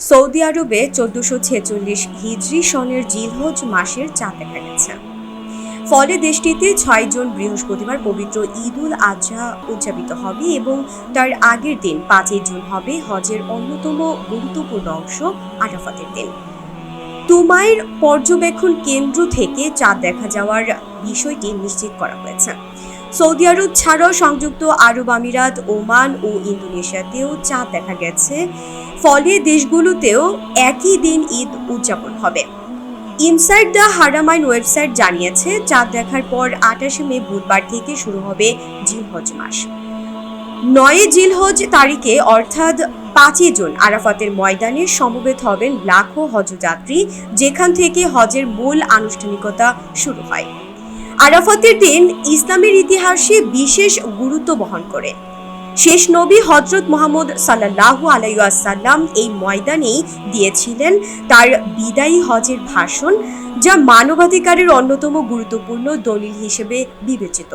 Saudi আরবে চোদ্দশো ছেচল্লিশ হিজরি সনের জিলহজ মাসের চাঁদ দেখা গেছে ফলে দেশটিতে ছয় জন বৃহস্পতিবার পবিত্র ঈদুল আজহা উদযাপিত হবে এবং তার আগের দিন পাঁচই জুন হবে হজের অন্যতম গুরুত্বপূর্ণ অংশ আরাফাতের দিন। তুমাইর পর্যবেক্ষণ কেন্দ্র থেকে চাঁদ দেখা যাওয়ার বিষয়টি নিশ্চিত করা হয়েছে। সৌদি আরব ছাড়াও সংযুক্ত আরব আমিরাত, ওমান ও ইন্দোনেশিয়াতেও চাঁদ দেখা গেছে। ফলে দেশগুলোতেও একই দিন ঈদ উদযাপন হবে। ইনসাইড দ্য হারামাইন ওয়েবসাইট জানিয়েছে, চাঁদ দেখার পর আঠাশে মে বুধবার থেকে শুরু হবে জিলহজ মাস। নয় জিলহজ তারিখে, অর্থাৎ পাঁচই জুন, আরাফাতের ময়দানে সমবেত হবেন লাখো হজযাত্রী, যেখান থেকে হজের মূল আনুষ্ঠানিকতা শুরু হয়। আরাফাতের দিন ইসলামের ইতিহাসে বিশেষ গুরুত্ব বহন করে। শেষ নবী হজরত মোহাম্মদ সাল্লাহ আলাইসাল্লাম এই ময়দানে দিয়েছিলেন তার বিদায়ী হজের ভাষণ, যা মানবাধিকারের অন্যতম গুরুত্বপূর্ণ দলিল হিসেবে বিবেচিত।